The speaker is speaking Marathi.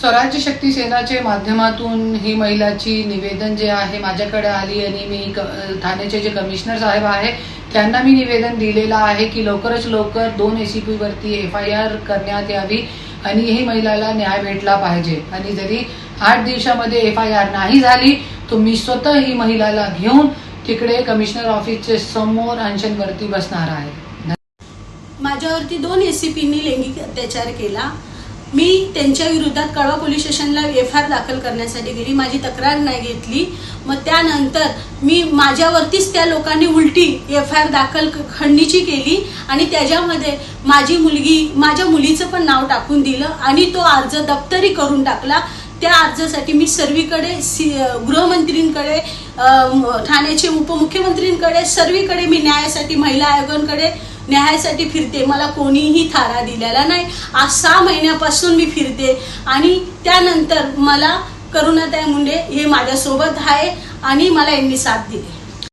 स्वराज्य शक्ती सेनाच्या माध्यमातून ही महिलाची निवेदन जे आहे माझ्याकडे आली आणि मी ठाण्याचे जे कमिशनर साहेब आहे त्यांना मी निवेदन दिलेलं आहे की लवकरच लवकर दोन एसीपी वरती एफ आय आर करण्यात यावी आणि ही महिलाला न्याय भेटला पाहिजे. आणि जरी आठ दिवसामध्ये एफ आय आर नाही झाली तर मी स्वतः ही महिलाला घेऊन तिकडे कमिशनर ऑफिसच्या समोर अंशनवरती बसणार आहे. माझ्यावरती दोन एस सी पींनी लैंगिक अत्याचार केला. मी त्यांच्या विरोधात कळवा पोलीस स्टेशनला एफ आर दाखल करण्यासाठी गेली. माझी तक्रार नाही घेतली. मग त्यानंतर मी माझ्यावरतीच त्या लोकांनी उलटी एफ आय आर दाखल क- केली आणि त्याच्यामध्ये माझी मुलगी माझ्या मुलीचं पण नाव टाकून दिलं आणि तो अर्ज दप्तरी करून टाकला. त्या अर्जासाठी मी सर्वीकडे सी गृहमंत्रींकडे ठाण्याचे उपमुख्यमंत्रींकडे सर्वीकडे मी न्यायासाठी महिला आयोगांकडे न्यायासाठी फिरते. मला कोणीही थारा दिलेला नाही. आज सहा महिन्यापासून मी फिरते. आणि त्यानंतर मला करुणाताई मुंडे हे माझ्यासोबत आहे आणि मला यांनी साथ दिली.